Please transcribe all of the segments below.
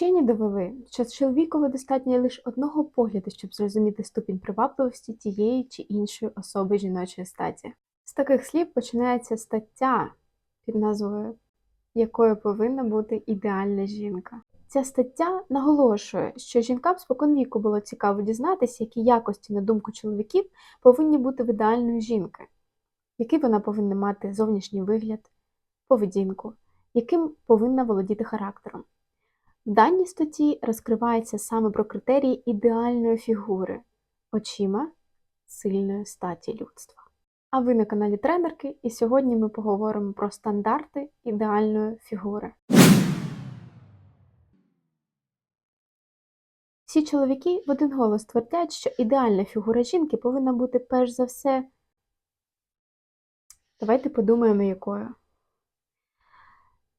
Вчені довели, що чоловікові достатньо лише одного погляду, щоб зрозуміти ступінь привабливості тієї чи іншої особи жіночої статі. З таких слів починається стаття під назвою Якою повинна бути ідеальна жінка. Ця стаття наголошує, що жінкам споконвіку було цікаво дізнатися, які якості, на думку чоловіків, повинні бути в ідеальної жінки, який вона повинна мати зовнішній вигляд, поведінку, яким повинна володіти характером. В даній статті розкривається саме про критерії ідеальної фігури очима сильної статі людства. А ви на каналі Тренерки, і сьогодні ми поговоримо про стандарти ідеальної фігури. Всі чоловіки в один голос твердять, що ідеальна фігура жінки повинна бути перш за все. Давайте подумаємо, якою.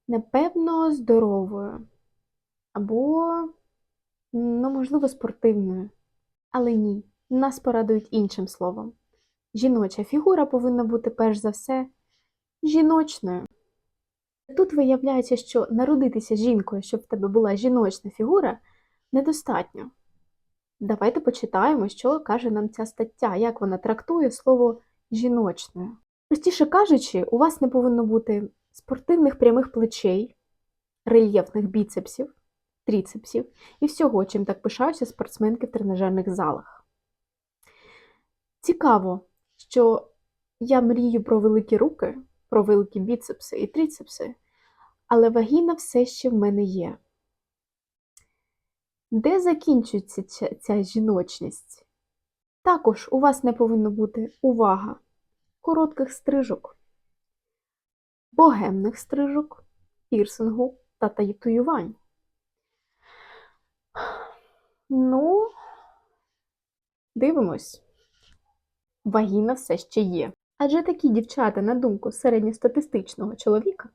Напевно, здоровою. Або, ну, можливо, спортивною. Але ні, нас порадують іншим словом. Жіноча фігура повинна бути перш за все жіночною. Тут виявляється, що народитися жінкою, щоб в тебе була жіночна фігура, недостатньо. Давайте почитаємо, що каже нам ця стаття, як вона трактує слово жіночною. Простіше кажучи, у вас не повинно бути спортивних прямих плечей, рельєфних біцепсів, тріцепсів і всього, чим так пишаються спортсменки в тренажерних залах. Цікаво, що я мрію про великі руки, про великі біцепси і тріцепси, але вагіна все ще в мене є. Де закінчується ця, жіночність? Також у вас не повинно бути увага коротких стрижок, богемних стрижок, пірсингу та татуювань. Ну, дивимось. Вагіна все ще є. Адже такі дівчата, на думку середньостатистичного чоловіка,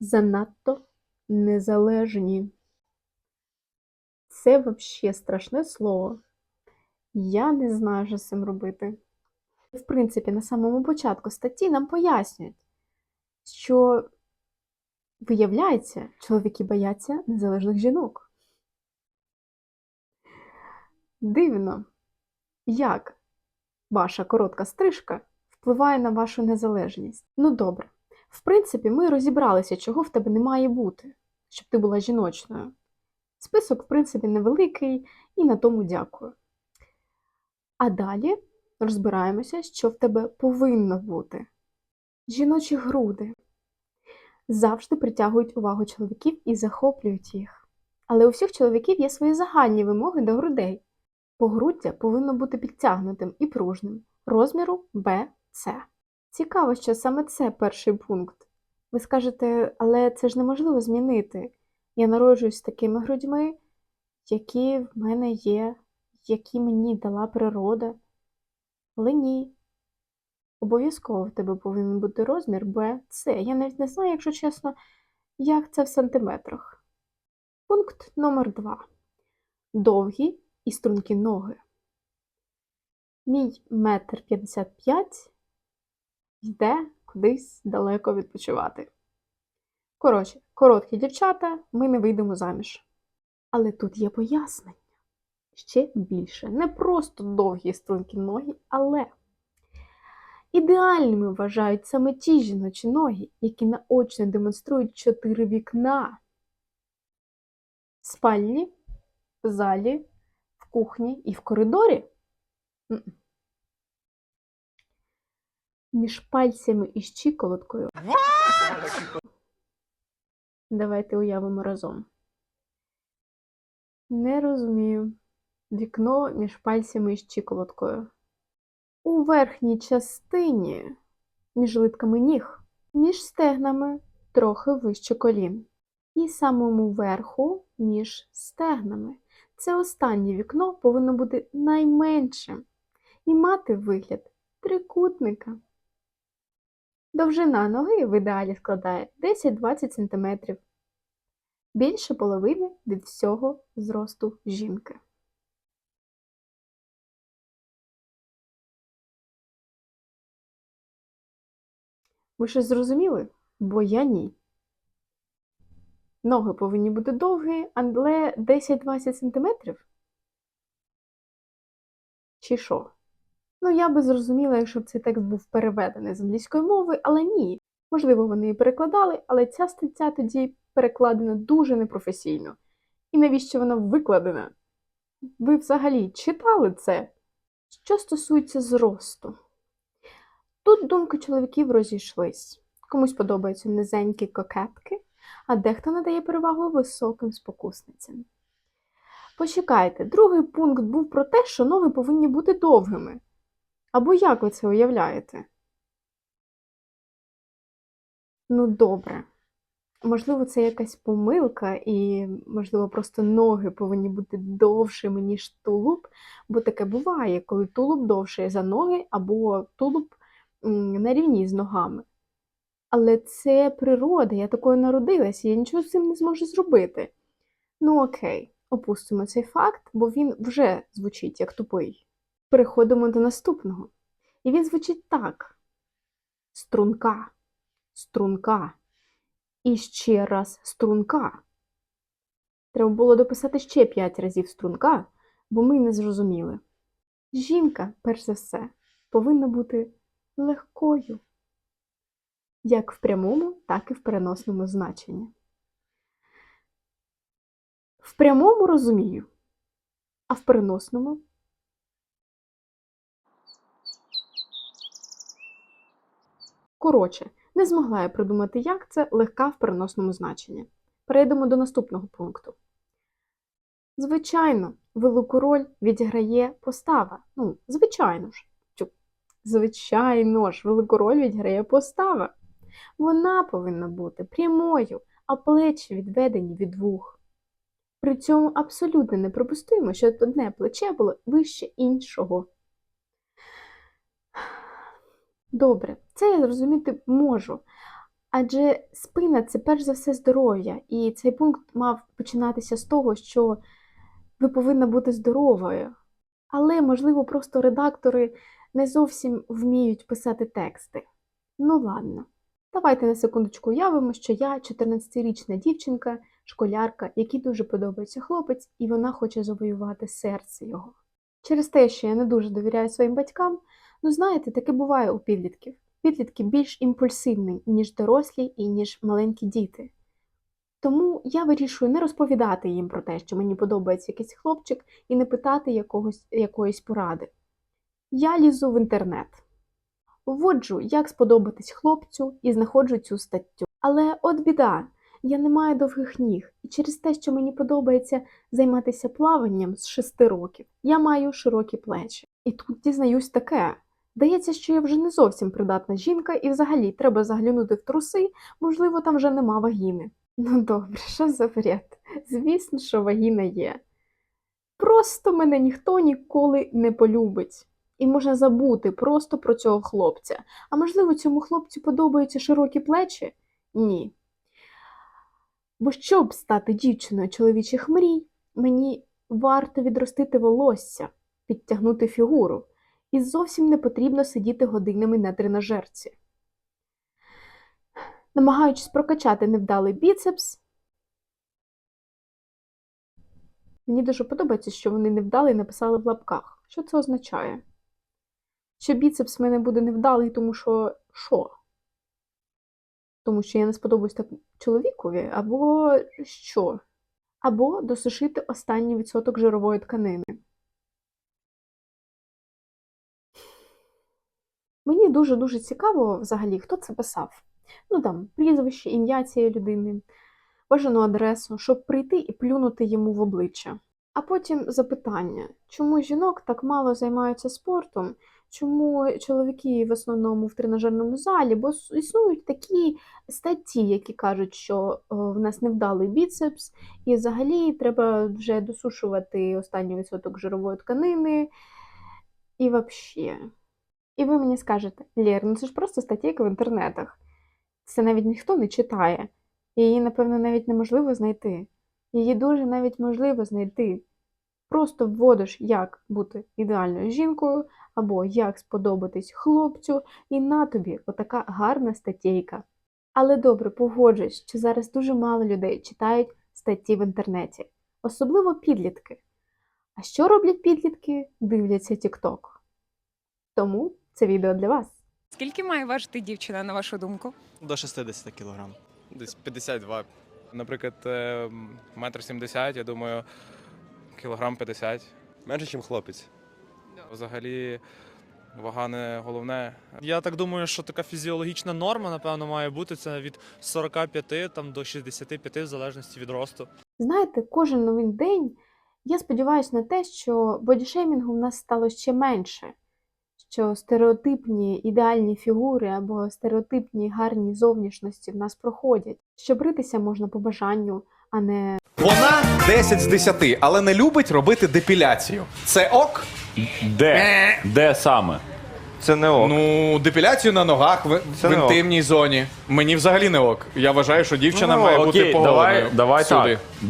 занадто незалежні. Це взагалі страшне слово. Я не знаю, що з цим робити. В принципі, на самому початку статті нам пояснюють, що, виявляється, чоловіки бояться незалежних жінок. Дивно, як ваша коротка стрижка впливає на вашу незалежність. Ну добре, в принципі, ми розібралися, чого в тебе не має бути, щоб ти була жіночною. Список, в принципі, невеликий, і на тому дякую. А далі розбираємося, що в тебе повинно бути. Жіночі груди завжди притягують увагу чоловіків і захоплюють їх. Але у всіх чоловіків є свої загальні вимоги до грудей. Погруддя повинно бути підтягнутим і пружним, розміру С. Цікаво, що саме це перший пункт. Ви скажете, але це ж неможливо змінити. Я народжуюсь такими грудьми, які в мене є, які мені дала природа. Але ні. Обов'язково в тебе повинен бути розмір С. Я навіть не знаю, якщо чесно, як це в сантиметрах. Пункт номер 2. Довгі і стрункі ноги. Мій метр п'ятдесят п'ять йде кудись далеко відпочивати. Коротше, короткі дівчата, ми не вийдемо заміж. Але тут є пояснення. Ще більше. Не просто довгі стрункі ноги, але ідеальними вважають саме ті жіночі ноги, які наочно демонструють чотири вікна. Спальні, залі, кухні і в коридорі. Між пальцями і щиколоткою. Давайте уявимо разом. Не розумію. Вікно між пальцями і щиколоткою. У верхній частині, між литками ніг, між стегнами трохи вище колін. І самому верху між стегнами. Це останнє вікно повинно бути найменшим і мати вигляд трикутника. Довжина ноги в ідеалі складає 10-20 см. Більше половини від всього зросту жінки. Ви щось зрозуміли? Бо я ні. Ноги повинні бути довгі, але 10-20 см? Чи що? Ну, я би зрозуміла, якщо б цей текст був переведений з англійської мови, але ні. Можливо, вони і перекладали, але ця стаття тоді перекладена дуже непрофесійно. І навіщо вона викладена? Ви взагалі читали це? Що стосується зросту, тут думки чоловіків розійшлись. Комусь подобаються низенькі кокетки, а дехто надає перевагу високим спокусницям. Почекайте, другий пункт був про те, що ноги повинні бути довгими. Або як ви це уявляєте? Ну, добре. Можливо, це якась помилка, і, можливо, просто ноги повинні бути довшими, ніж тулуб, бо таке буває, коли тулуб довший за ноги, або тулуб на рівні з ногами. Але це природа, я такою народилася, я нічого з цим не зможу зробити. Ну окей, опустимо цей факт, бо він вже звучить як тупий. Переходимо до наступного. І він звучить так: струнка, струнка. І ще раз струнка. Треба було дописати ще п'ять разів струнка, бо ми не зрозуміли. Жінка, перш за все, повинна бути легкою, як в прямому, так і в переносному значенні. В прямому розумію, а в переносному Коротше, не змогла я придумати, як це легка в переносному значенні. Перейдемо до наступного пункту. Звичайно, велику роль відіграє постава. Ну, звичайно ж. Звичайно ж, велику роль відіграє постава. Вона повинна бути прямою, а плечі відведені від вух. При цьому абсолютно неприпустимо, що одне плече було вище іншого. Добре, це я зрозуміти можу. Адже спина це перш за все здоров'я, і цей пункт мав починатися з того, що ви повинна бути здоровою. Але, можливо, просто редактори не зовсім вміють писати тексти. Ну ладно, давайте на секундочку уявимо, що я 14-річна дівчинка, школярка, якій дуже подобається хлопець, і вона хоче завоювати серце його. Через те, що я не дуже довіряю своїм батькам, Ну, знаєте, таке буває у підлітків. Підлітки більш імпульсивні, ніж дорослі і ніж маленькі діти. Тому я вирішую не розповідати їм про те, що мені подобається якийсь хлопчик, і не питати якогось, якоїсь поради. Я лізу в інтернет, вводжу, як сподобатись хлопцю, і знаходжу цю статтю. Але от біда, я не маю довгих ніг, і через те, що мені подобається займатися плаванням з шести років, я маю широкі плечі. І тут дізнаюсь таке. Здається, що я вже не зовсім придатна жінка, і взагалі треба заглянути в труси, можливо, там вже нема вагіни. Ну добре, що за бред? Звісно, що вагіна є. Просто мене ніхто ніколи не полюбить. І можна забути просто про цього хлопця. А можливо, цьому хлопцю подобаються широкі плечі? Ні. Бо щоб стати дівчиною чоловічих мрій, мені варто відростити волосся, підтягнути фігуру і зовсім не потрібно сидіти годинами на тренажерці. Намагаючись прокачати невдалий біцепс, мені дуже подобається, що вони невдалий написали в лапках. Що це означає? Що біцепс в мене буде невдалий, тому що що? Тому що я не сподобаюсь так чоловікові, або що? Або досушити останній відсоток жирової тканини. Мені дуже-дуже цікаво взагалі, хто це писав. Ну там, прізвище, ім'я цієї людини, бажану адресу, щоб прийти і плюнути йому в обличчя. А потім запитання, чому жінок так мало займаються спортом, чому чоловіки в основному в тренажерному залі, бо існують такі статті, які кажуть, що в нас невдалий біцепс, і взагалі треба вже досушувати останній відсоток жирової тканини. І взагалі. І ви мені скажете, Лєр, ну це ж просто статейка в інтернетах. Це навіть ніхто не читає. Її, напевно, навіть неможливо знайти. Її дуже навіть можливо знайти. Просто вводиш, як бути ідеальною жінкою, або як сподобатись хлопцю, і на тобі отака гарна статейка. Але добре, погоджуюсь, що зараз дуже мало людей читають статті в інтернеті, особливо підлітки. А що роблять підлітки? Дивляться TikTok. Тому це відео для вас. Скільки має важити дівчина, на вашу думку? До 60 кілограм. Десь 52. Наприклад, е, метр сімдесят, я думаю, кілограм 50. Менше, ніж хлопець. Взагалі, вага не головне. Я так думаю, що така фізіологічна норма, напевно, має бути це від 45 там, до 65, в залежності від росту. Знаєте, кожен новий день я сподіваюся на те, що бодішеймінгу в нас стало ще менше, що стереотипні ідеальні фігури або стереотипні гарні зовнішності в нас проходять, що бритися можна по бажанню, а не Вона 10 з 10, але не любить робити депіляцію. Це ок? Де? Де саме? Це не ок. Ну, депіляцію на ногах в, Це в не ок. інтимній зоні. Мені взагалі не ок. Я вважаю, що дівчина Ну, має бути Окей, поголеною. давай, давай всюди. так.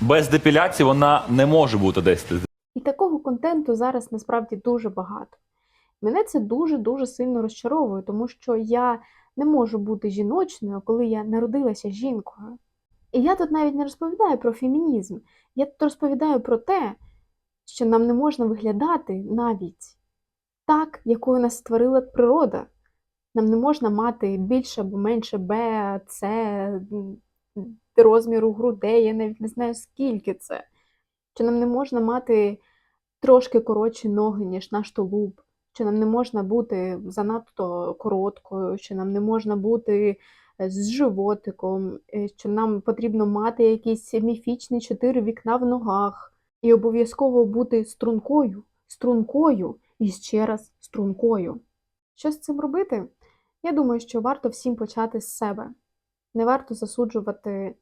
Без депіляції вона не може бути 10 з І такого контенту зараз насправді дуже багато. Мене це дуже-дуже сильно розчаровує, тому що я не можу бути жіночною, коли я народилася жінкою. І я тут навіть не розповідаю про фемінізм, я тут розповідаю про те, що нам не можна виглядати навіть так, якою нас створила природа. Нам не можна мати більше або менше Б, С, розміру грудей, я навіть не знаю, скільки це. Що нам не можна мати трошки коротші ноги, ніж наш тулуб, що нам не можна бути занадто короткою, що нам не можна бути з животиком, е, що нам потрібно мати якісь міфічні чотири вікна в ногах, і обов'язково бути стрункою, стрункою і ще раз стрункою. Що з цим робити? Я думаю, що варто всім почати з себе. Не варто засуджувати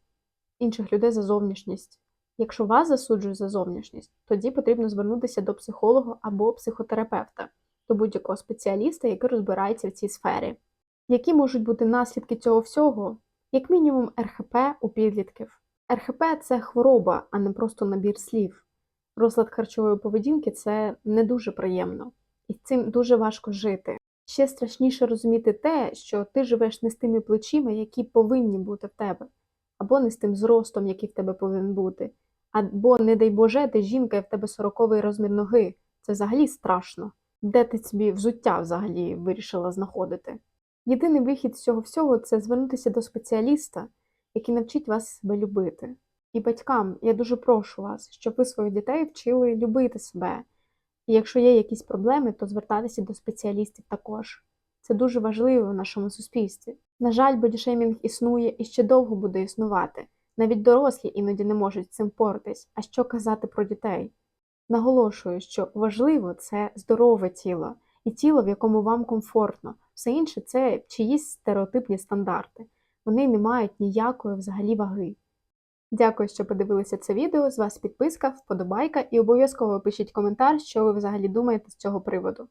інших людей за зовнішність. Якщо вас засуджують за зовнішність, тоді потрібно звернутися до психолога або психотерапевта, до будь-якого спеціаліста, який розбирається в цій сфері. Які можуть бути наслідки цього всього? Як мінімум, РХП у підлітків. РХП це хвороба, а не просто набір слів. Розлад харчової поведінки це не дуже приємно, і цим дуже важко жити. Ще страшніше розуміти те, що ти живеш не з тими плечима, які повинні бути в тебе, або не з тим зростом, який в тебе повинен бути. Або, не дай Боже, ти жінка і в тебе сороковий розмір ноги. Це взагалі страшно. Де ти собі взуття взагалі вирішила знаходити? Єдиний вихід з цього всього це звернутися до спеціаліста, який навчить вас себе любити. І батькам я дуже прошу вас, щоб ви своїх дітей вчили любити себе. І якщо є якісь проблеми, то звертатися до спеціалістів також. Це дуже важливо в нашому суспільстві. На жаль, бодішеймінг існує і ще довго буде існувати. Навіть дорослі іноді не можуть цим впоратись. А що казати про дітей? Наголошую, що важливо це здорове тіло і тіло, в якому вам комфортно. Все інше це чиїсь стереотипні стандарти. Вони не мають ніякої взагалі ваги. Дякую, що подивилися це відео. З вас підписка, вподобайка і обов'язково пишіть коментар, що ви взагалі думаєте з цього приводу.